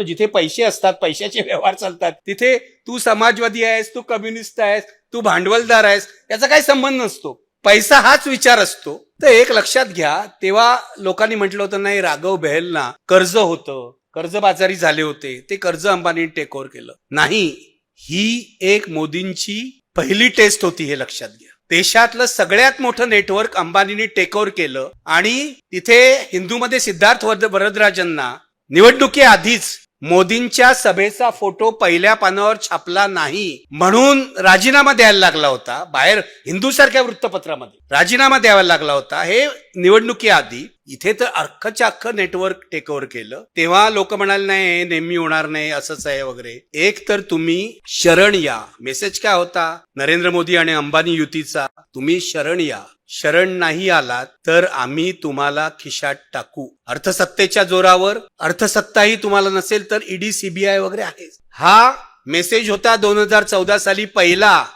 जिथे पैसे असतात पैशाचे व्यवहार चालतात तिथे तू समाजवादी आहेस तू कम्युनिस्ट आहेस तू भांडवलदार आहेस याचा काही संबंध नसतो. पैसा हाच विचार असतो. तर एक लक्षात घ्या तेव्हा लोकांनी म्हटलं होतं नाही राघव बेहलना कर्ज होतं. कर्जबाजारी झाले होते. ते कर्ज अंबानी टेक ओव्हर केलं. नाही ही एक मोदींची पहिली टेस्ट होती हे लक्षात घ्या. देशातलं सगळ्यात मोठं नेटवर्क अंबानीने टेक ओव्हर केलं आणि तिथे हिंदूमध्ये सिद्धार्थ वरदराजांना निवडणुकीआधीच मोदींच्या सभेचा फोटो पहिल्या पानावर छापला नाही म्हणून राजीनामा द्यायला लागला होता. बाहेर हिंदू सारख्या वृत्तपत्रामध्ये राजीनामा द्यावा लागला होता. हे निवडणुकीआधी इथे तर अख्खच्या अख्ख नेटवर्क टेक ओव्हर केलं. तेव्हा लोक म्हणाले नाही नेहमी होणार नाही असंच आहे वगैरे. एक तर तुम्ही शरण या. मेसेज काय होता? नरेंद्र मोदी आणि अंबानी युतीचा. तुम्ही शरण या. शरण नाही आलात तर आम्ही तुम्हाला खिशात टाकू. अर्थसत्तेच्या जोरावर अर्थसत्ताही तुम्हाला नसेल तर ईडी सीबीआय वगैरे आहे हा मेसेज होता दोन हजार चौदा साली पहिला.